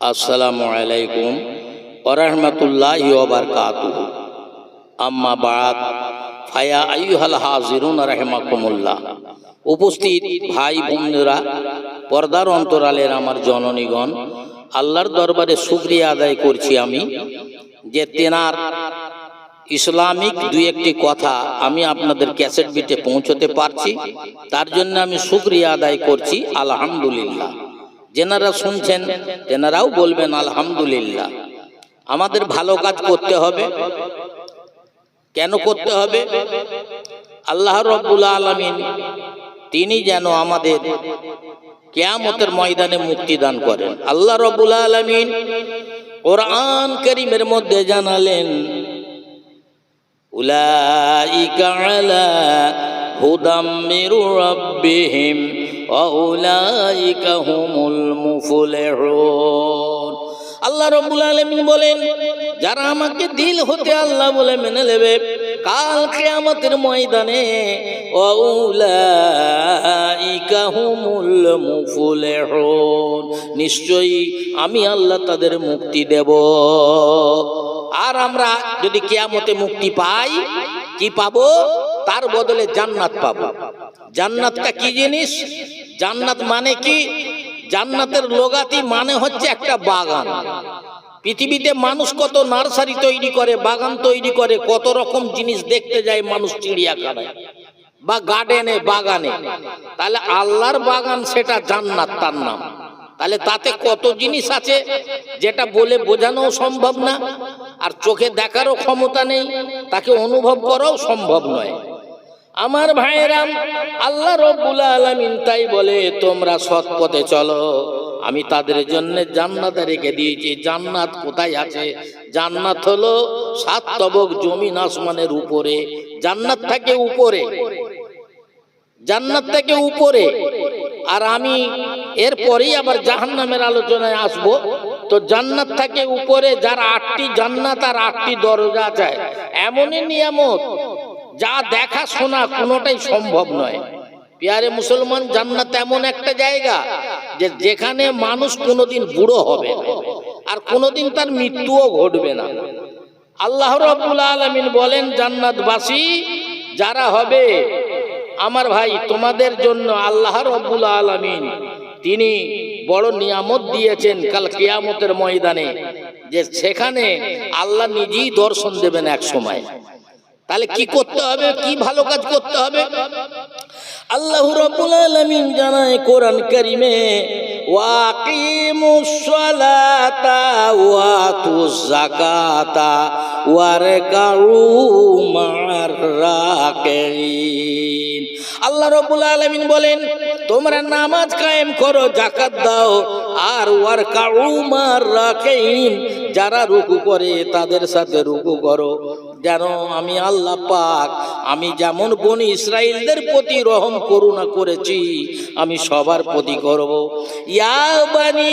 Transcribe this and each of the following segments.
আসসালামু আলাইকুম ওরহমতুল্লাহ ওবরকাতুহ আম্মা বাদ, ফায়া আইহাল হাজিরুন রহমাকুমুল্লাহ। উপস্থিত ভাই বোনেরা, পর্দার অন্তরালের আমার জননীগণ, আল্লাহর দরবারে শুক্রিয়া আদায় করছি আমি যে তেনার ইসলামিক দুই একটি কথা আমি আপনাদের ক্যাসেট বিটে পৌঁছতে পারছি, তার জন্য আমি শুক্রিয়া আদায় করছি, আলহামদুলিল্লাহ। যেনারা শুনছেন, তেনারাও বলবেন, আলহামদুলিল্লাহ, আমাদের ভালো কাজ করতে হবে। কেন করতে হবে? আল্লাহ রব্বুল আলমিন, তিনি যেন আমাদের কেয়ামতের ময়দানে মুক্তি দান করেন। আল্লাহ রব্বুল আলমিন কোরআন করিমের মধ্যে জানালেন, উলাইকা আলা হুদাম রাব্বিহিম আল্লাহ রাব্বুল আলামিন বলেন, যারা আমাকে দিল হতে আল্লাহ বলে মেনে নেবে, কাল কিয়ামতের ময়দানে নিশ্চয়ই আমি আল্লাহ তাদের মুক্তি দেব। আর আমরা যদি কেয়ামতে মুক্তি পাই, কি পাবো? তার বদলে জান্নাত পাবো। জান্নাতটা কি জিনিস? জান্নাত মানে কি? জান্নাতের লোগাতি মানে হচ্ছে একটা বাগান। পৃথিবীতে মানুষ কত নার্সারি তৈরি করে, বাগান তৈরি করে, কত রকম জিনিস দেখতে যায় মানুষ চিড়িয়াখানায় বা গার্ডেনে, বাগানে। তাহলে আল্লাহর বাগান সেটা জান্নাত তার নাম। তাহলে তাতে কত জিনিস আছে যেটা বলে বোঝানো সম্ভব না, আর চোখে দেখারও ক্ষমতা নেই, তাকে অনুভব করাও সম্ভব নয়। আমার ভাইয়েরাম আল্লাহ রব্বুল আলমিন তাই বলে, তোমরা সৎ পথে চলো। আমি তাদের জন্য জান্নাত রেখে দিয়েছি। জান্নাত কোথায় আছে? জান্নাত হলো সাত তবক জমিন আসমানের উপরে। জান্নাত থাকে উপরে। জান্নাত থেকে উপরে। আর আমি এরপরেই আবার জাহান্নামের আলোচনায় আসব। তো জান্নাত থেকে উপরে, যার আটটি জান্নাত আর আটটি দরজা আছে। এমনই নিয়ামত যা দেখা শোনা কোনোটাই সম্ভব নয়। পিয়ারে মুসলমান, জান্নাত এমন একটা জায়গা যে যেখানে মানুষ কোনোদিন বুড়ো হবে আর কোনোদিন তার মৃত্যুও ঘটবে না। আল্লাহ রব্বুল আলমিন বলেন, জান্নাতবাসী যারা হবে, আমার ভাই, তোমাদের জন্য আল্লাহ রব্বুল আলমিন তিনি বড় নিয়ামত দিয়েছেন কাল কিয়ামতের ময়দানে, যে সেখানে আল্লাহ নিজেই দর্শন দেবেন এক সময়। তাহলে কি করতে হবে? কি ভালো কাজ করতে হবে? আল্লাহ রব্বুল আলামিন জানায় কোরআন কারিমে ওয়াকিমুস সালাতা ওয়াতুজ যাকাতা ওয়ারকাউ মার রাকিন আল্লাহ রব্বুল আলামিন বলেন, তোমরা নামাজ কায়েম করো জাকাত দাও, আর ওয়ার কাউমার রাখেন যারা রুকু করে তাদের সাথে রুকু করো। যেন আমি আল্লাহ পাক, আমি যেমন বনি ইসরায়েলদের প্রতি রহম, করুণা করেছি, আমি সবার প্রতি করব। ইয়া বানি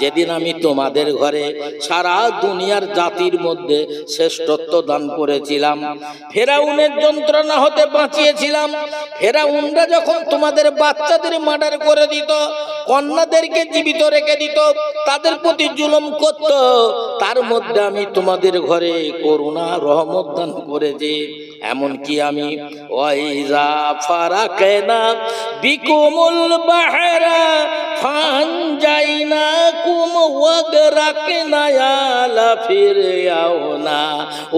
যেদিন আমি তোমাদের ঘরে সারা দুনিয়ার জাতির মধ্যে শ্রেষ্ঠত্ব দান করেছিলাম, ফেরাউনের যন্ত্রণা হতে বাঁচিয়েছিলাম, ফেরাউনরা যখন তোমাদের বাচ্চাদের মার্ডার করে দিত, কন্যাদেরকে জীবিত রেখে দিত, তাদের প্রতি জুলুম করত, তার মধ্যে আমি তোমাদের ঘরে করুণা, রহমত দান করেছি। এমনকি আমি, ওয়াইজা ফারাকানা বিকুমুল বাহরা ফানজাইনা কুম ওয়াগরাকনা আলা ফিরয়াউনা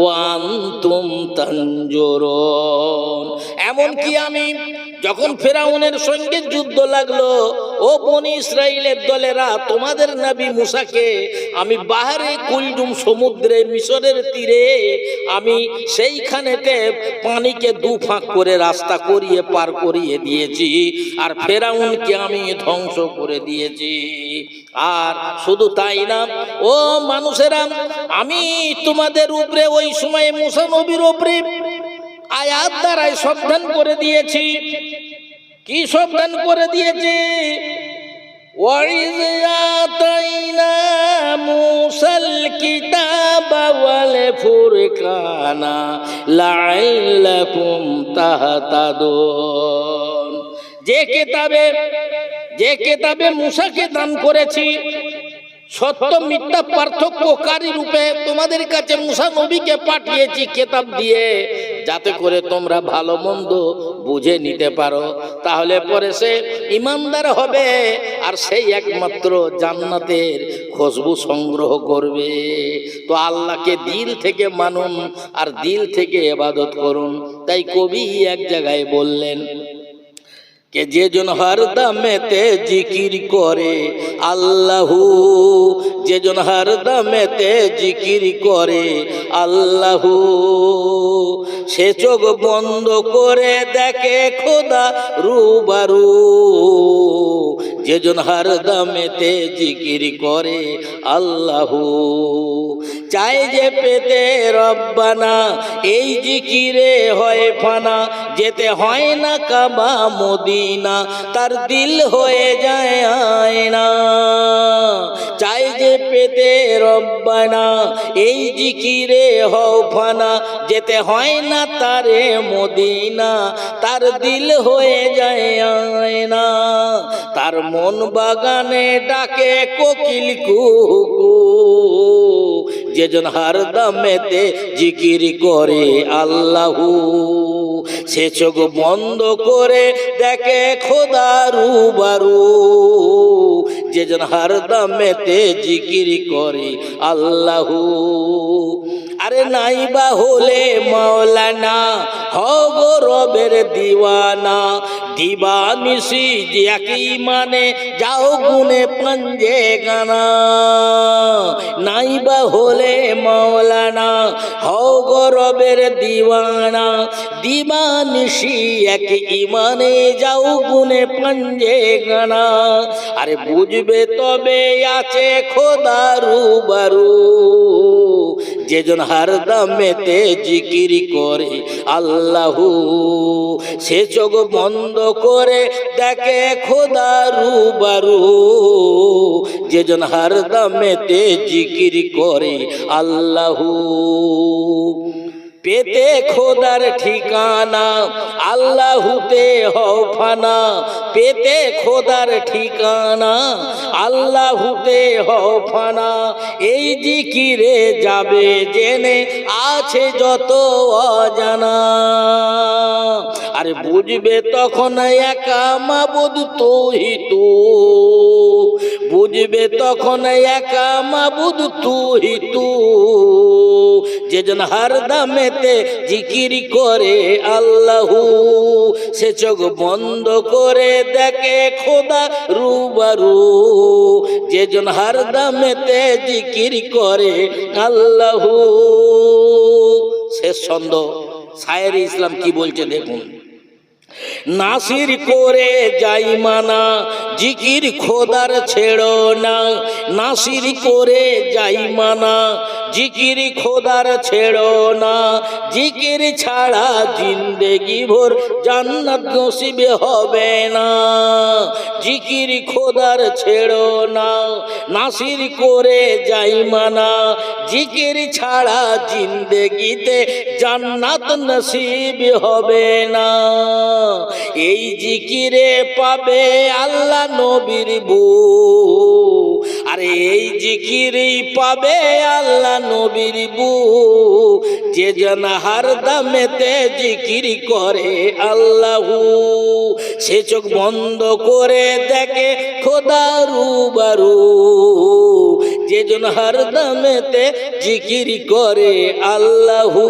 ওয়ান্তুম তানজুরুন। এমনকি আমি যখন ফেরাউনের সঙ্গে যুদ্ধ লাগল ও বনি ইসরায়েলের দলেরা, তোমাদের নবী মুসাকে আমি বাহারে কুলডুম সমুদ্রে মিশরের তীরে, আমি সেইখানেতে পানিকে দু ফাঁক করে রাস্তা করিয়ে পার করিয়ে দিয়েছি, আর ফেরাউনকে আমি ধ্বংস করে দিয়েছি। আর শুধু তাই না, ও মানুষেরা, আমি তোমাদের উপরে ওই সময় মুসা নবীর উপরে আয়াত দ্বারাই সাবধান করে দিয়েছি। কি সব দান করে দিয়েছে وَإِذْ آتَيْنَا مُوسَى الْكِتَابَ وَالْفُرْقَانَ لَعَلَّكُمْ تَهْتَدُونَ যে কেতাবে যে কেতাবে মুসাকে দান করেছি সত্য মিথ্যা পার্থক্যকারী রূপে তোমাদের কাছে মুসা নবীকে পাঠিয়েছি কেতাব দিয়ে যাতে করে তোমরা ভালো মন্দ বুঝে নিতে পারো। তাহলে পরে সে ইমানদার হবে আর সেই একমাত্র জান্নাতের খুশবু সংগ্রহ করবে। তো আল্লাহকে দিল থেকে মানুন আর দিল থেকে এবাদত করুন। তাই কবি এক জায়গায় বললেন, কে যে জন হর হরদমেতে জিকির করে, আল্লাহু যে জন হর হরদমেতে জিকির করে, আল্লাহু সে চোখ বন্ধ করে দেখে খোদা রুবারু। যেজন জন দামেতে জিকির করে আল্লাহু। চাই যে পেতে রব্বানা, এই জিকিরে হয় ফানা, যেতে হয় না কাবা মদিনা, তার দিল হয়ে যায় আয়না। চাই যে পেতে রব্বানা, এই জিকিরে হও ফানা, যেতে হয় না তারে মদিনা, তার দিল হয়ে যায় আয়না। তার মন বাগানে ডাকে কোকিল কুকু যেজন হার দামেতে জিকির করে আল্লাহু। সে চোখ বন্ধ করে দেখে খোদারু বারু যেজন হার দামেতে জিকির করে আল্লাহু। আরে নাই বা হলে মাওলানা হব রবের দিওয়ানা। দিবানিসি যে একই মানে যাও গুনে পঞ্জে গানা। নাই বা হলে মাওলানা হব রবের দিওয়ানা। দিবানিসি এক ইমানে যাও গুনে পঞ্জে গানা। আরে বুঝবে তবে আছে খোদারু বারু যেজন হার দামেতে জিকিরি করে, আল্লাহু সে চোখ বন্ধ করে দেখে খোদারু বারু যেজন হার দামেতে জিকিরি করে, আল্লাহু পেতে খোদার ঠিকানা, আল্লাহুতে হও ফানা পেতে খোদার ঠিকানা, আল্লাহুতে হও ফানা এই জিকিরে যাবে, জেনে আছে যত অজানা। আরে বুঝবে তখন একা মাবুদ তুই তু বুঝবে তখন একা মাবুদ তুই তু। যেজন হারদামেতে জিকির করে আল্লাহু, সে চোখ বন্ধ করে দেখে খোদা রুবারু। যেজন হারদামেতে জিকির করে আল্লাহু শেষ ছন্দ। সায়ের ইসলাম কি বলছে দেখুন? নাসির করে যাই মানা জিকির খোদার ছেড়ো না, নাসির করে যাই মানা। জিকির খোদার ছেড়ো না, জিকির ছাড়া জিন্দেগি ভোর জান্নাত নসিবে হবে না। জিকির খোদার ছেড়ো না, নাসির করে যাই মানা। জিকির ছাড়া জিন্দেগিতে জান্নাত নসিব হবে না। এই জিকিরে পাবে আল্লাহ নবীর বু। আরে এই জিকিরেই পাবে আল্লাহ নবীর বু। যে জন হারদামেতে জিকির করে আল্লাহু। সে চোখ বন্ধ করে দেখে খোদারু বারু যে জন হারদামেতে জিকির করে আল্লাহু।